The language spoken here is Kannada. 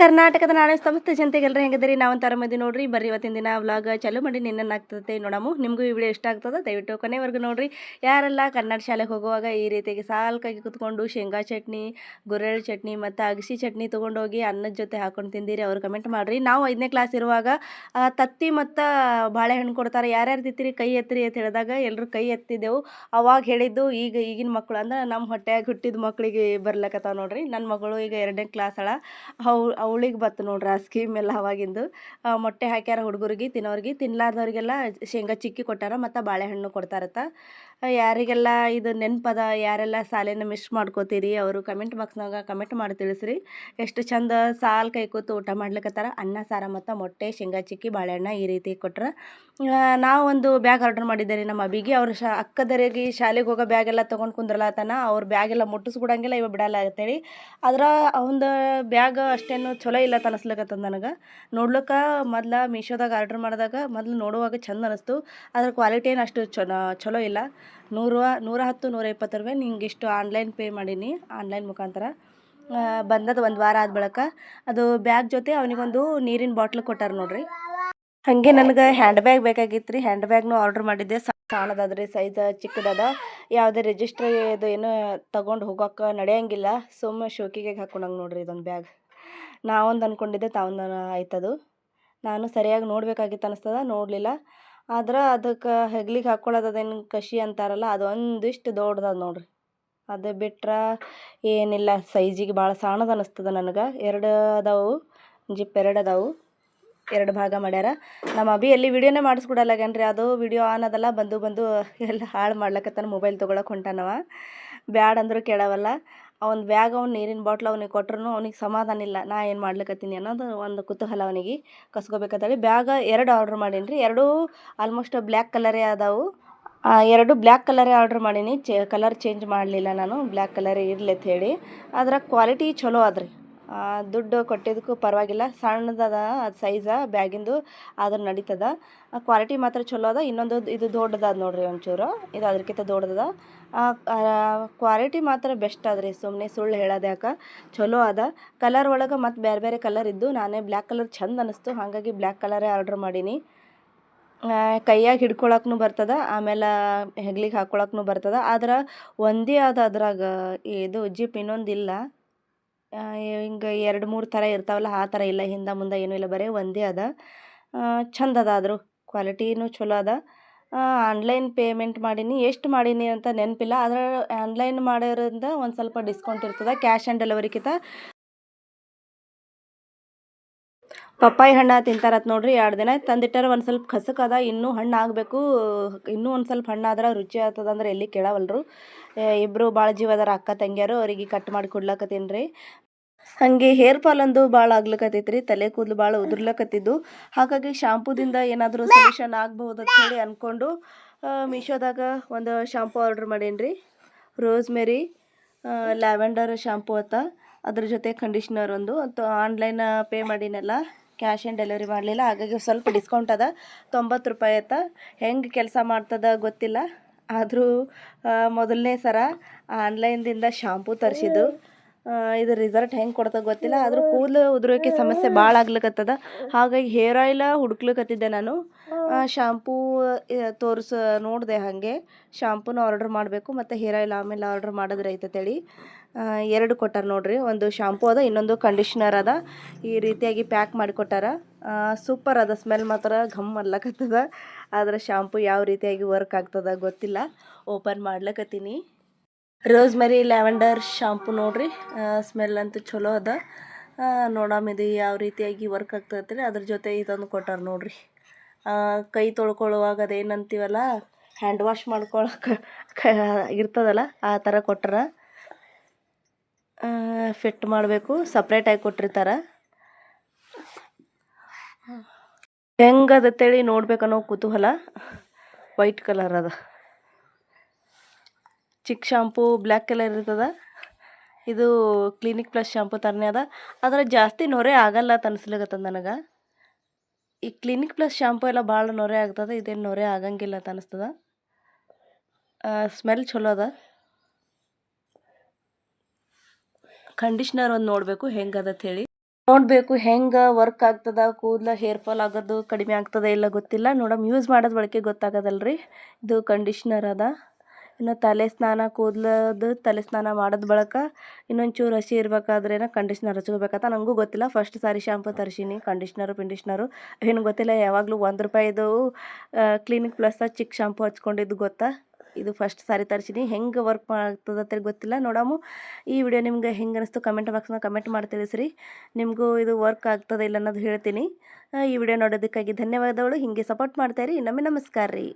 ಕರ್ನಾಟಕದ ನಾಳೆ ಸಮಸ್ತ ಜನತೆಗೆಲ್ಲರೂ ಹೆಂಗದ್ರಿ ನಾವು ತರಮದಿ ನೋಡ್ರಿ. ಬರ್ರಿ ಇವತ್ತಿನ ದಿನ ವ್ಲಾಗ್ ಚಾಲೂ ಮಾಡಿ ನಿನ್ನ ಆಗ್ತದೆ ನೋಡಮು. ನಿಮಗೂ ಈ ವಿಡಿಯೋ ಇಷ್ಟ ಆಗ್ತದೆ, ದಯವಿಟ್ಟು ಕೊನೆವರೆಗೂ ನೋಡ್ರಿ. ಯಾರೆಲ್ಲ ಕನ್ನಡ ಶಾಲೆಗೆ ಹೋಗುವಾಗ ಈ ರೀತಿಯಾಗಿ ಸಾಲ್ಕಾಗಿ ಕುತ್ಕೊಂಡು ಶೇಂಗಾ ಚಟ್ನಿ, ಗುರೆಳ್ಳು ಚಟ್ನಿ ಮತ್ತು ಅಗಸಿ ಚಟ್ನಿ ತೊಗೊಂಡೋಗಿ ಅನ್ನದ ಜೊತೆ ಹಾಕೊಂಡು ತಿಂದಿರಿ, ಅವ್ರು ಕಮೆಂಟ್ ಮಾಡಿರಿ. ನಾವು ಐದನೇ ಕ್ಲಾಸ್ ಇರುವಾಗ ತತ್ತಿ ಮತ್ತು ಬಾಳೆಹಣ್ಣು ಕೊಡ್ತಾರೆ. ಯಾರ್ಯಾರು ತಿತ್ತಿರಿ ಕೈ ಎತ್ತಿರಿ ಅಂತ ಹೇಳಿದಾಗ ಎಲ್ಲರೂ ಕೈ ಎತ್ತಿದ್ದೆವು. ಅವಾಗ ಹೇಳಿದ್ದು, ಈಗ ಈಗಿನ ಮಕ್ಕಳು ಅಂದ್ರೆ ನಮ್ಮ ಹೊಟ್ಟೆಯಾಗಿ ಹುಟ್ಟಿದ ಮಕ್ಕಳಿಗೆ ಬರ್ಲಕತ್ತಾವ ನೋಡ್ರಿ. ನನ್ನ ಮಗಳು ಈಗ ಎರಡನೇ ಕ್ಲಾಸ್ ಅಳ. ಅವಳಿಗೆ ಬತ್ತು ನೋಡ್ರಿ ಆ ಸ್ಕೀಮ್ ಎಲ್ಲ ಅವಾಗಿಂದು. ಮೊಟ್ಟೆ ಹಾಕ್ಯಾರ ಹುಡುಗರಿಗೆ, ತಿನ್ನೋರಿಗೆ, ತಿನ್ಲಾರ್ದವ್ರಿಗೆಲ್ಲ ಶೇಂಗಾ ಚಿಕ್ಕಿ ಕೊಟ್ಟಾರ ಮತ್ತು ಬಾಳೆಹಣ್ಣು ಕೊಡ್ತಾರತ್ತ ಯಾರಿಗೆಲ್ಲ ಇದು ನೆನಪದ, ಯಾರೆಲ್ಲ ಸಾಲೆನ ಮಿಸ್ ಮಾಡ್ಕೋತೀರಿ, ಅವರು ಕಮೆಂಟ್ ಬಾಕ್ಸ್ನಾಗ ಕಮೆಂಟ್ ಮಾಡಿ ತಿಳಿಸ್ರಿ. ಎಷ್ಟು ಚಂದ ಸಾಲ್ ಕೈ ಕೂತು ಊಟ ಮಾಡ್ಲಿಕ್ಕತ್ತಾರ ಅನ್ನ, ಸಾರ ಮತ್ತು ಮೊಟ್ಟೆ, ಶೇಂಗಾ ಚಿಕ್ಕಿ, ಬಾಳೆಹಣ್ಣು ಈ ರೀತಿ ಕೊಟ್ರೆ. ಒಂದು ಬ್ಯಾಗ್ ಆರ್ಡರ್ ಮಾಡಿದ್ದೆ ರೀ ನಮ್ಮ ಅಬಿಗೆ ಅವ್ರ ಶಾ ಅಕ್ಕದರಿಗೆ ಶಾಲೆಗೆ ಹೋಗೋ ಬ್ಯಾಗ್ ಎಲ್ಲ ತೊಗೊಂಡು ಕುಂದ್ರಲತನ. ಅವ್ರ ಬ್ಯಾಗ್ ಎಲ್ಲ ಮುಟ್ಟಿಸ್ಬಿಡಂಗಿಲ್ಲ ಇವಾಗ ಬಿಡಲ್ಲ ಅಂತೇಳಿ. ಅದರ, ಅವಂದು ಬ್ಯಾಗ್ ಅಷ್ಟೇನು ಚಲೋ ಇಲ್ಲ ಅನಿಸ್ಲಕತ್ತದ ನನಗೆ. ನೋಡ್ಲಿಕ್ಕೆ ಮೊದ್ಲು ಮೀಶೋದಾಗ ಆರ್ಡ್ರ್ ಮಾಡಿದಾಗ ಮೊದ್ಲು ನೋಡುವಾಗ ಚಂದ ಅನಿಸ್ತು. ಅದ್ರ ಕ್ವಾಲಿಟಿ ಏನು ಅಷ್ಟು ಚಲೋ ಇಲ್ಲ. ನೂರು, ನೂರ ಹತ್ತು, ನೂರ ಇಪ್ಪತ್ತು ರೂಪಾಯಿ ನಿಂಗೆ ಇಷ್ಟು ಆನ್ಲೈನ್ ಪೇ ಮಾಡೀನಿ ಆನ್ಲೈನ್ ಮುಖಾಂತರ. ಬಂದದ ಒಂದು ವಾರ ಆದ ಬಳಿಕ. ಅದು ಬ್ಯಾಗ್ ಜೊತೆ ಅವನಿಗೊಂದು ನೀರಿನ ಬಾಟ್ಲ್ ಕೊಟ್ಟಾರ ನೋಡ್ರಿ. ಹಾಗೆ ನನಗೆ ಹ್ಯಾಂಡ್ ಬ್ಯಾಗ್ ಬೇಕಾಗಿತ್ತು ರೀ ಹ್ಯಾಂಡ್ ಬ್ಯಾಗ್ನು ಆರ್ಡ್ರ್ ಮಾಡಿದ್ದೆ. ಸಾಣದದ್ರಿ ಸೈಜ್ ಚಿಕ್ಕದದ. ಯಾವುದೇ ರಿಜಿಸ್ಟ್ರಿ ಇದು ಏನು ತೊಗೊಂಡು ಹೋಗೋಕೆ ನಡೆಯಂಗಿಲ್ಲ. ಸುಮ್ಮನೆ ಶೋಕಿಗೆ ಹಾಕೊಂಡಂಗೆ ನೋಡ್ರಿ ಇದೊಂದು ಬ್ಯಾಗ್ ನಾವೊಂದು ಅಂದ್ಕೊಂಡಿದ್ದೆ ತಾವೊಂದು ಆಯ್ತದು. ನಾನು ಸರಿಯಾಗಿ ನೋಡ್ಬೇಕಾಗಿತ್ತು ಅನಿಸ್ತದ, ನೋಡಲಿಲ್ಲ. ಆದ್ರೆ ಅದಕ್ಕೆ ಹೆಗ್ಲಿಗೆ ಹಾಕ್ಕೊಳ್ಳೋದೇನು ಕಷಿ ಅಂತಾರಲ್ಲ ಅದೊಂದಿಷ್ಟು ದೊಡ್ಡದ ನೋಡ್ರಿ. ಅದು ಬಿಟ್ರೆ ಏನಿಲ್ಲ, ಸೈಜಿಗೆ ಭಾಳ ಸಾಣದ ಅನಿಸ್ತದ ನನಗೆ. ಎರಡು ಅದಾವು, ಜಿಪ್ ಎರಡು ಅದಾವು, ಎರಡು ಭಾಗ ಮಾಡ್ಯಾರ. ನಮ್ಮ ಅಭಿ ಎಲ್ಲಿ ವಿಡಿಯೋನೇ ಮಾಡಿಸ್ಕೊಡಲ್ಲಾಗೇನ್ರಿ ಅದು ವಿಡಿಯೋ ಆನ್ ಅದಲ್ಲ, ಬಂದು ಬಂದು ಎಲ್ಲ ಹಾಳು ಮಾಡ್ಲಕತ್ತಾನ, ಮೊಬೈಲ್ ತೊಗೊಳಕ್ಕೆ ಹೊಂಟಾನವ. ಬ್ಯಾಡ್ ಅಂದರೂ ಕೇಳವಲ್ಲ. ಅವ್ನ ಬ್ಯಾಗ್ ಅವ್ನು ನೀರಿನ ಬಾಟ್ಲ್ ಅವನಿಗೆ ಕೊಟ್ರೂ ಅವ್ನಿಗೆ ಸಮಾಧಾನ ಇಲ್ಲ. ನಾ ಏನು ಮಾಡ್ಲಿಕ್ಕತ್ತೀನಿ ಅನ್ನೋದು ಒಂದು ಕುತೂಹಲ ಅವನಿಗೆ. ಕಸ್ಕೋಬೇಕಂತೇಳಿ ಬ್ಯಾಗ ಎರಡು ಆರ್ಡ್ರ್ ಮಾಡೀನಿ ರೀ. ಎರಡೂ ಆಲ್ಮೋಸ್ಟ್ ಬ್ಲ್ಯಾಕ್ ಕಲರೇ ಅದಾವು. ಎರಡು ಬ್ಲ್ಯಾಕ್ ಕಲರೇ ಆರ್ಡ್ರ್ ಮಾಡೀನಿ. ಚೇ, ಕಲರ್ ಚೇಂಜ್ ಮಾಡಲಿಲ್ಲ ನಾನು. ಬ್ಲ್ಯಾಕ್ ಕಲರೇ ಇರಲಿ ಅಂತ ಹೇಳಿ. ಅದರ ಕ್ವಾಲಿಟಿ ಚಲೋ ಅದ್ರಿ ದುಡ್ಡು ಕೊಟ್ಟಿದ್ದಕ್ಕೂ ಪರವಾಗಿಲ್ಲ. ಸಣ್ಣದದ, ಅದು ಸೈಜ ಬ್ಯಾಗಿಂದು ಆದ್ರೆ ನಡೀತದ. ಕ್ವಾಲಿಟಿ ಮಾತ್ರ ಚಲೋ ಅದ. ಇನ್ನೊಂದು ಇದು ದೊಡ್ಡದಾದ ನೋಡ್ರಿ ಒಂಚೂರು. ಇದು ಅದಕ್ಕಿಂತ ದೊಡ್ಡದ ಕ್ವಾಲಿಟಿ ಮಾತ್ರ ಬೆಸ್ಟ್ ಅದ್ರಿ ಸುಮ್ಮನೆ ಸುಳ್ಳು ಹೇಳೋದು ಯಾಕೆ? ಚಲೋ ಅದ. ಕಲರ್ ಒಳಗೆ ಮತ್ತು ಬೇರೆ ಬೇರೆ ಕಲರ್ ಇದ್ದು ನಾನೇ ಬ್ಲ್ಯಾಕ್ ಕಲರ್ ಚಂದ ಅನಿಸ್ತು. ಹಾಗಾಗಿ ಬ್ಲ್ಯಾಕ್ ಕಲರೇ ಆರ್ಡ್ರ್ ಮಾಡೀನಿ. ಕೈಯಾಗ ಹಿಡ್ಕೊಳಕ್ಕೂ ಬರ್ತದ. ಆಮೇಲೆ ಹೆಗ್ಲಿಗೆ ಹಾಕ್ಕೊಳಕ್ಕೂ ಬರ್ತದ. ಆದ್ರೆ ಒಂದೇ ಅದ ಅದ್ರಾಗ ಇದು ಜಿಪ್ ಇನ್ನೊಂದಿಲ್ಲ. ಹಿಂಗೆ ಎರಡು ಮೂರು ಥರ ಇರ್ತಾವಲ್ಲ, ಆ ಥರ ಇಲ್ಲ, ಹಿಂದೆ ಮುಂದೆ ಏನೂ ಇಲ್ಲ, ಬರೀ ಒಂದೇ ಅದ. ಚಂದ ಅದ ಆದರೂ, ಕ್ವಾಲಿಟಿನೂ ಚಲೋ ಅದ. ಆನ್ಲೈನ್ ಪೇಮೆಂಟ್ ಮಾಡೀನಿ, ಎಷ್ಟು ಮಾಡೀನಿ ಅಂತ ನೆನಪಿಲ್ಲ, ಆದ್ರೆ ಆನ್ಲೈನ್ ಮಾಡೋದ್ರಿಂದ ಒಂದು ಸ್ವಲ್ಪ ಡಿಸ್ಕೌಂಟ್ ಇರ್ತದೆ ಕ್ಯಾಶ್ ಆ್ಯಂಡ್ ಡೆಲಿವರಿಕಿಂತ ಪಪ್ಪಾಯಿ ಹಣ್ಣು ತಿಂತಾರತ್ ನೋಡ್ರಿ, ಎರಡು ದಿನ ತಂದಿಟ್ಟಾರ, ಒಂದು ಸ್ವಲ್ಪ ಕಸಕದ ಇನ್ನೂ ಹಣ್ಣು ಆಗಬೇಕು. ಇನ್ನೂ ಒಂದು ಸ್ವಲ್ಪ ಹಣ್ಣಾದ್ರೆ ರುಚಿ ಆಗ್ತದ ಅಂದ್ರೆ ಎಲ್ಲಿ ಕೇಳವಲ್ರು. ಇಬ್ಬರು ಭಾಳ ಜೀವದಾರ ಅಕ್ಕ ತಂಗಿಯರು, ಅವರಿಗೆ ಕಟ್ ಮಾಡಿ ಕೊಡ್ಲಕತ್ತೀನಿ ರೀ ಹಾಗೆ ಹೇರ್ ಫಾಲ್ ಅಂದು ಭಾಳ ಆಗ್ಲಕತ್ತೈತ್ರಿ, ತಲೆ ಕೂದಲು ಭಾಳ ಉದುರ್ಲಕತ್ತಿದ್ದು. ಹಾಗಾಗಿ ಶಾಂಪೂದಿಂದ ಏನಾದರೂ ಸೊಲ್ಯೂಷನ್ ಆಗ್ಬಹುದು ಅಂತ ಹೇಳಿ ಅಂದ್ಕೊಂಡು ಮೀಶೋದಾಗ ಒಂದು ಶಾಂಪೂ ಆರ್ಡ್ರ್ ಮಾಡೀನಿ ರೋಸ್ ರೋಸ್ಮೆರಿ ಲ್ಯಾವೆಂಡರ್ ಶಾಂಪೂ ಅಂತ ಅದ್ರ ಜೊತೆ ಕಂಡೀಷ್ನರ್ ಒಂದು. ಅಂತ ಆನ್ಲೈನ್ ಪೇ ಮಾಡೀನಲ್ಲ. ಕ್ಯಾಶ್ ಆನ್ ಡೆಲಿವರಿ ಮಾಡಲಿಲ್ಲ. ಹಾಗಾಗಿ ಸ್ವಲ್ಪ ಡಿಸ್ಕೌಂಟ್ ಅದ. ತೊಂಬತ್ತು ರೂಪಾಯಿ ಆಯ್ತ ಹೆಂಗೆ ಕೆಲಸ ಮಾಡ್ತದ ಗೊತ್ತಿಲ್ಲ. ಆದರೂ ಮೊದಲನೇ ಸರ ಆನ್ಲೈನ್ದಿಂದ ಶಾಂಪೂ ತರಿಸಿದ್ದು. ಇದು ರಿಸಲ್ಟ್ ಹೆಂಗೆ ಕೊಡ್ತದೆ ಗೊತ್ತಿಲ್ಲ. ಆದರೂ ಕೂದಲು ಉದುರೋಕೆ ಸಮಸ್ಯೆ ಭಾಳ ಆಗ್ಲಿಕತ್ತದ. ಹಾಗಾಗಿ ಹೇರ್ ಆಯಿಲ ಹುಡುಕ್ಲಿಕ್ಕತ್ತಿದ್ದೆ ನಾನು. ಶಾಂಪೂ ತೋರಿಸ, ನೋಡಿದೆ ಹಾಗೆ. ಶಾಂಪೂನ ಆರ್ಡ್ರ್ ಮಾಡಬೇಕು. ಮತ್ತು ಹೇರ್ ಆಯಿಲ್ ಆಮೇಲೆ ಆರ್ಡ್ರ್ ಮಾಡಿದ್ರೆ ಐತತೇಳಿ ಎರಡು ಕೊಟ್ಟಾರ ನೋಡ್ರಿ. ಒಂದು ಶಾಂಪೂ ಅದ, ಇನ್ನೊಂದು ಕಂಡೀಷ್ನರ್ ಅದ. ಈ ರೀತಿಯಾಗಿ ಪ್ಯಾಕ್ ಮಾಡಿಕೊಟ್ಟಾರ. ಸೂಪರ್ ಅದ ಸ್ಮೆಲ್ ಮಾತ್ರ, ಘಮ್ ಅನ್ಲಕತ್ತದ ಆದ್ರೆ ಶಾಂಪೂ ಯಾವ ರೀತಿಯಾಗಿ ವರ್ಕ್ ಆಗ್ತದ ಗೊತ್ತಿಲ್ಲ. ಓಪನ್ ಮಾಡ್ಲಕತ್ತೀನಿ. ರೋಸ್ಮೆರಿ ಲ್ಯಾವೆಂಡರ್ ಶಾಂಪು ನೋಡ್ರಿ. ಸ್ಮೆಲ್ ಅಂತೂ ಚಲೋ ಅದ. ನೋಡಮ್ ಇದು ಯಾವ ರೀತಿಯಾಗಿ ವರ್ಕ್ ಆಗ್ತದ್ರಿ. ಅದ್ರ ಜೊತೆ ಇದೊಂದು ಕೊಟ್ಟಾರ ನೋಡ್ರಿ. ಕೈ ತೊಳ್ಕೊಳ್ಳುವಾಗ ಅದೇನಂತೀವಲ್ಲ ಹ್ಯಾಂಡ್ ವಾಶ್ ಮಾಡ್ಕೊಳಕ್ಕೆ ಇರ್ತದಲ್ಲ ಆ ಥರ ಕೊಟ್ಟಾರ. ಫಿಟ್ ಮಾಡಬೇಕು. ಸಪ್ರೇಟಾಗಿ ಕೊಟ್ಟಿರ್ತಾರೆ. ಹೆಂಗದತ್ತೇಳಿ ನೋಡ್ಬೇಕನ್ನೋ ಕುತೂಹಲ. ವೈಟ್ ಕಲರ್ ಅದ. ಚಿಕ್ಕ ಶಾಂಪೂ ಬ್ಲ್ಯಾಕ್ ಕಲರ್ ಇರ್ತದ. ಇದು ಕ್ಲಿನಿಕ್ ಪ್ಲಸ್ ಶಾಂಪೂ ಥರನೇ ಅದ. ಆದರೆ ಜಾಸ್ತಿ ನೊರೆ ಆಗಲ್ಲ ಅಂತ ಅನ್ಸ್ಲಿಕತ್ತದ ನನಗೆ. ಈ ಕ್ಲಿನಿಕ್ ಪ್ಲಸ್ ಶಾಂಪೂ ಎಲ್ಲ ಭಾಳ ನೊರೆ ಆಗ್ತದೆ, ಇದೇನು ನೊರೆ ಆಗಂಗಿಲ್ಲ ಅಂತ ಅನಿಸ್ತದ. ಸ್ಮೆಲ್ ಚಲೋ ಅದ. ಕಂಡೀಷ್ನರ್ ಒಂದು ನೋಡಬೇಕು ಹೆಂಗದ ಹೇಳಿ. ನೋಡಬೇಕು ಹೆಂಗೆ ವರ್ಕ್ ಆಗ್ತದ, ಕೂದಲ ಹೇರ್ ಫಾಲ್ ಆಗೋದು ಕಡಿಮೆ ಆಗ್ತದ ಇಲ್ಲ ಗೊತ್ತಿಲ್ಲ. ನೋಡಮ್ ಯೂಸ್ ಮಾಡೋದು ಬಳಕೆ ಗೊತ್ತಾಗೋದಲ್ರಿ. ಇದು ಕಂಡೀಷ್ನರ್ ಅದ. ಇನ್ನು ತಲೆ ಸ್ನಾನ, ಕೂದಲದು ತಲೆ ಸ್ನಾನ ಮಾಡೋದ್ ಬಳಕ ಇನ್ನೊಂಚೂರು ಹಸಿ ಇರ್ಬೇಕಾದ್ರೇನ ಕಂಡೀಷ್ನರ್ ಹಚ್ಕೋಬೇಕಂತ ನನಗೂ ಗೊತ್ತಿಲ್ಲ. ಫಸ್ಟ್ ಸಾರಿ ಶಾಂಪು ತರಿಸೀನಿ ಕಂಡೀಷ್ನರು ಪಿಂಡಿಷ್ನರು ಏನು ಗೊತ್ತಿಲ್ಲ, ಯಾವಾಗಲೂ ಒಂದು ರೂಪಾಯಿದು ಕ್ಲಿನಿಕ್ ಪ್ಲಸ್ ಚಿಕ್ಕ ಶಾಂಪು ಹಚ್ಕೊಂಡಿದ್ದು ಗೊತ್ತಾ? ಇದು ಫಸ್ಟ್ ಸಾರಿ ತರಿಸಿನಿ. ಹೆಂಗೆ ವರ್ಕ್ ಮಾಡ್ತದ ಅಂತ ಗೊತ್ತಿಲ್ಲ. ನೋಡಾಮು ಈ ವಿಡಿಯೋ ನಿಮ್ಗೆ ಹೆಂಗೆ ಅನಿಸ್ತು ಕಮೆಂಟ್ ಬಾಕ್ಸ್ನಾಗ ಕಮೆಂಟ್ ಮಾಡಿ ತಿಳಿಸ್ರಿ. ನಿಮಗೂ ಇದು ವರ್ಕ್ ಆಗ್ತದೆ ಇಲ್ಲ ಅನ್ನೋದು ಹೇಳ್ತೀನಿ. ಈ ವಿಡಿಯೋ ನೋಡೋದಕ್ಕಾಗಿ ಧನ್ಯವಾದಗಳು. ಹಿಂಗೆ ಸಪೋರ್ಟ್ ಮಾಡ್ತಾಯಿರಿ ನಮಗೆ ನಮಸ್ಕಾರ ರೀ.